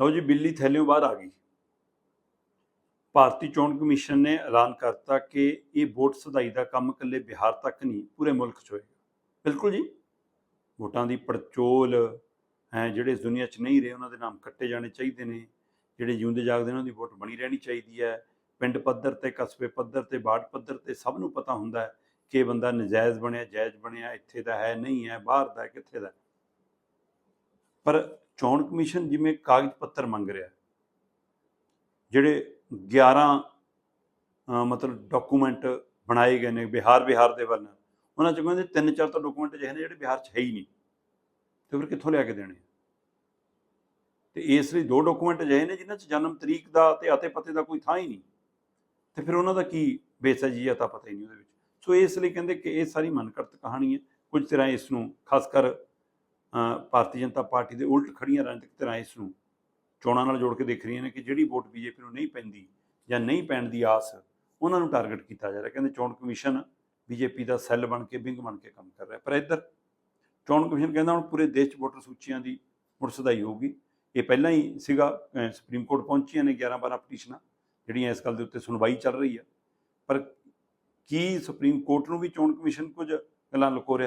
ਲਓ ਜੀ, ਬਿੱਲੀ ਥੈਲਿਓਂ ਬਾਹਰ ਆ ਗਈ। ਭਾਰਤੀ ਚੋਣ ਕਮਿਸ਼ਨ ਨੇ ਐਲਾਨ ਕਰਤਾ ਕਿ ਇਹ ਵੋਟ ਸਦਾਈ ਦਾ ਕੰਮ ਇਕੱਲੇ ਬਿਹਾਰ ਤੱਕ ਨਹੀਂ, ਪੂਰੇ ਮੁਲਕ 'ਚ ਹੋਏਗਾ। ਬਿਲਕੁਲ ਜੀ। ਵੋਟਾਂ ਦੀ ਪੜਚੋਲ, ਹੈ, ਜਿਹੜੇ ਇਸ ਦੁਨੀਆ 'ਚ ਨਹੀਂ ਰਹੇ, ਉਹਨਾਂ ਦੇ ਨਾਮ ਕੱਟੇ ਜਾਣੇ ਚਾਹੀਦੇ ਨੇ। ਜਿਹੜੇ ਜਿਉਂਦੇ ਜਾਗਦੇ ਨੇ, ਉਹਨਾਂ ਦੀ ਵੋਟ ਬਣੀ ਰਹਿਣੀ ਚਾਹੀਦੀ ਹੈ। ਪਿੰਡ ਪੱਧਰ ਤੇ, ਕਸਬੇ ਪੱਧਰ ਤੇ, ਵਾਰਡ ਪੱਧਰ ਤੇ ਸਭ ਨੂੰ ਪਤਾ ਹੁੰਦਾ ਹੈ ਕਿ ਇਹ ਬੰਦਾ ਨਜਾਇਜ਼ ਬਣਿਆ, ਜਾਇਜ਼ ਬਣਿਆ, ਇੱਥੇ ਦਾ ਹੈ, ਨਹੀਂ ਹੈ, ਬਾਹਰ ਦਾ ਕਿੱਥੇ ਦਾ ਪਰ ਚੋਣ ਕਮਿਸ਼ਨ ਜਿਵੇਂ ਕਾਗਜ਼ ਪੱਤਰ ਮੰਗ ਰਿਹਾ ਜਿਹੜੇ 11 ਮਤਲਬ ਡਾਕੂਮੈਂਟ ਬਣਾਏ ਗਏ ਨੇ ਬਿਹਾਰ ਬਿਹਾਰ ਦੇ ਵੱਲ, ਉਹਨਾਂ ਚ ਕਹਿੰਦੇ ਤਿੰਨ ਚਾਰ ਤਾਂ ਡਾਕੂਮੈਂਟ ਜਿਹੇ ਨੇ ਜਿਹੜੇ ਬਿਹਾਰ 'ਚ ਹੈ ਹੀ ਨਹੀਂ, ਤੇ ਫਿਰ ਕਿੱਥੋਂ ਲਿਆ ਕੇ ਦੇਣੇ ਤੇ ਇਸ ਲਈ ਦੋ ਡਾਕੂਮੈਂਟ ਅਜਿਹੇ ਨੇ ਜਿਨ੍ਹਾਂ 'ਚ ਜਨਮ ਤਰੀਕ ਦਾ ਤੇ ਅਤੇ ਪਤੇ ਦਾ ਕੋਈ ਥਾਂ ਹੀ ਨਹੀਂ, ਤੇ ਫਿਰ ਉਹਨਾਂ ਦਾ ਕੀ ਬੇਸ ਹੈ ਜੀ ਇਹ ਤਾਂ ਪਤਾ ਹੀ ਨਹੀਂ ਉਹਦੇ ਵਿੱਚ? ਸੋ ਇਸ ਲਈ ਕਹਿੰਦੇ ਕਿ ਇਹ ਸਾਰੀ ਮਨਕਰਤ ਕਹਾਣੀ ਹੈ, ਕੁਝ ਤਰ੍ਹਾਂ ਇਸ ਨੂੰ ਖਾਸ ਕਰ ਭਾਰਤੀ ਜਨਤਾ ਪਾਰਟੀ ਦੇ ਉਲਟ ਖੜੀਆਂ ਰਾਜਨੀਤਿਕ ਧਿਰਾਂ ਇਸ ਨੂੰ ਚੋਣਾਂ ਨਾਲ ਜੋੜ ਕੇ ਦੇਖ ਰਹੀਆਂ ਨੇ ਕਿ ਜਿਹੜੀ ਵੋਟ ਬੀਜੇਪੀ ਨੂੰ ਨਹੀਂ ਪੈਂਦੀ ਜਾਂ ਨਹੀਂ ਪੈਣ ਦੀ ਆਸ, ਉਹਨਾਂ ਨੂੰ ਟਾਰਗੇਟ ਕੀਤਾ ਜਾ ਰਿਹਾ। ਕਹਿੰਦੇ ਚੋਣ ਕਮਿਸ਼ਨ ਬੀਜੇਪੀ ਦਾ ਸੈੱਲ ਬਣ ਕੇ ਵਿੰਗ ਬਣ ਕੇ ਕੰਮ ਕਰ ਰਿਹਾ। ਪਰ ਇੱਧਰ ਚੋਣ ਕਮਿਸ਼ਨ ਕਹਿੰਦਾ ਹੁਣ ਪੂਰੇ ਦੇਸ਼ 'ਚ ਵੋਟਰ ਸੂਚੀਆਂ ਦੀ ਮੁੜ ਸਦਾਈ ਹੋਊਗੀ। ਇਹ ਪਹਿਲਾਂ ਹੀ ਸੀਗਾ ਸੁਪਰੀਮ ਕੋਰਟ ਪਹੁੰਚੀਆਂ ਨੇ 11 12 ਪਟੀਸ਼ਨਾਂ, ਜਿਹੜੀਆਂ ਇਸ ਗੱਲ ਦੇ ਉੱਤੇ ਸੁਣਵਾਈ ਚੱਲ ਰਹੀ ਆ। ਪਰ ਕੀ ਸੁਪਰੀਮ ਕੋਰਟ ਨੂੰ ਵੀ ਚੋਣ ਕਮਿਸ਼ਨ ਕੁਝ ਗੱਲਾਂ ਲੁਕੋ ਰਿਹਾ?